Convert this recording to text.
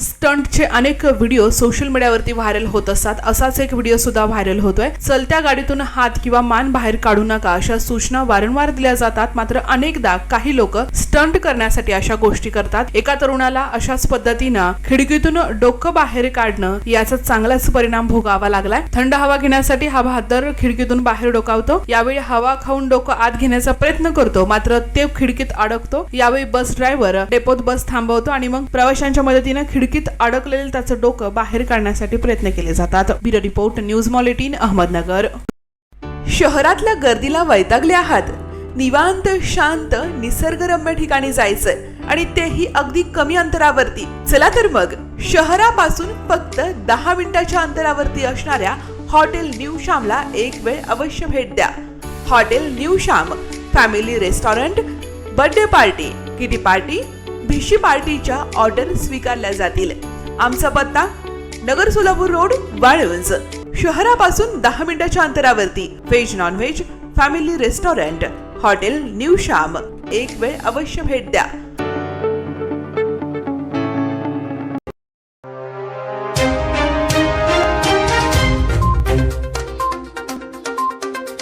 स्टंटचे अनेक video social मीडियावरती viral होत असतात. असाच एक व्हिडिओ सुद्धा व्हायरल होतोय. चलत्या गाडीतून हात किंवा मान बाहेर काढू नका अशा सूचना वारंवार दिल्या जातात. मात्र अनेकदा काही लोक स्टंट करण्यासाठी अशा गोष्टी करतात. एका तरुणाला अशाच पद्धतीनं खिडकीतून डोकं बाहेर काढणं याचा चांगलाच परिणाम भोगावा लागलाय. थंड हवा घेण्यासाठी हा बहादर खिडकीतून बाहेर डोकावतो. यावेळी हवा खाऊन डोकं आत घेण्याचा प्रयत्न करतो. मात्र ते खिडकीत अडकतो. यावेळी बस ड्रायव्हर डेपोत बस थांबवतो आणि मग प्रवाशांच्या मदतीनं खिडकीत अडकलेलं त्याचं डोकं बाहेर काढण्यासाठी प्रयत्न केले जातात. ब्युरो रिपोर्ट न्यूज मॉलिटीन अहमदनगर. शहरातल्या गर्दीला वैतागले आहात. निवांत शांत निसर्गरम्य ठिकाणी जायचंय आणि तेही अगदी कमी अंतरावरती. चला तर मग शहरापासून फक्त दहा मिनिटाच्या अंतरावरती असणाऱ्या हॉटेल न्यू श्यामला एक वेळ अवश्य भेट द्या. Hotel new Shyam family restaurant birthday party kitty party भिशी पार्टीच्या ऑर्डर स्वीकारल्या जातील. आमचा पत्ता नगर सोलापूर रोड वाळवंज. शहरापासून दहा मिनिटाच्या अंतरावरती. Veg non veg family restaurant hotel new Shyam. एक वेळ अवश्य भेट द्या.